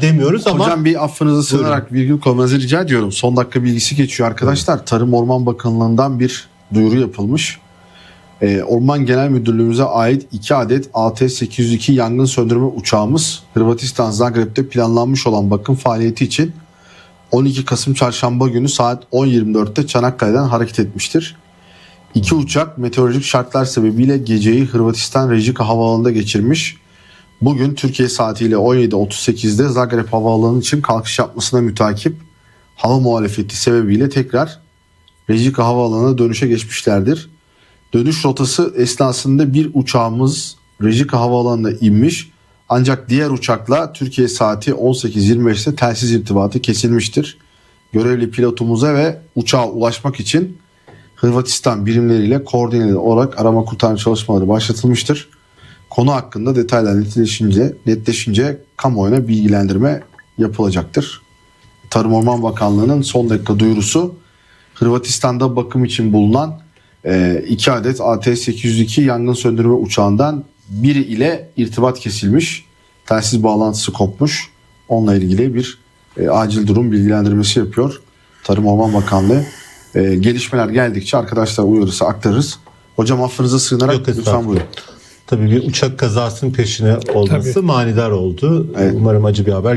demiyoruz ama Hocam bir affınızı sığınarak virgül koymanızı rica ediyorum. Son dakika bilgisi geçiyor arkadaşlar. Tarım Orman Bakanlığı'ndan bir duyuru yapılmış. Ee, Orman Genel Müdürlüğümüze ait 2 adet AT-802 yangın söndürme uçağımız Hırvatistan Zagreb'de planlanmış olan bakım faaliyeti için 12 Kasım Çarşamba günü saat 10.24'te Çanakkale'den hareket etmiştir. İki uçak meteorolojik şartlar sebebiyle geceyi Hırvatistan Rejika Havaalanı'nda geçirmiş. Bugün Türkiye saatiyle 17.38'de Zagreb Havaalanı için kalkış yapmasına mütakip hava muhalefeti sebebiyle tekrar Rejika Havaalanı'na dönüşe geçmişlerdir. Dönüş rotası esnasında bir uçağımız Rejika Havaalanı'na inmiş ancak diğer uçakla Türkiye saati 18.25'te telsiz irtibatı kesilmiştir. Görevli pilotumuza ve uçağa ulaşmak için Hırvatistan birimleriyle koordineli olarak arama kurtarma çalışmaları başlatılmıştır. Konu hakkında detaylar netleşince, netleşince kamuoyuna bilgilendirme yapılacaktır. Tarım Orman Bakanlığı'nın son dakika duyurusu Hırvatistan'da bakım için bulunan e, iki adet AT-802 yangın söndürme uçağından biri ile irtibat kesilmiş. Telsiz bağlantısı kopmuş. Onunla ilgili bir e, acil durum bilgilendirmesi yapıyor Tarım Orman Bakanlığı. E, gelişmeler geldikçe arkadaşlar uyarısı aktarırız. Hocam affınıza sığınarak Yok, lütfen buyurun. Tabii bir uçak kazasının peşine olması manidar oldu. Evet. Umarım acı bir haber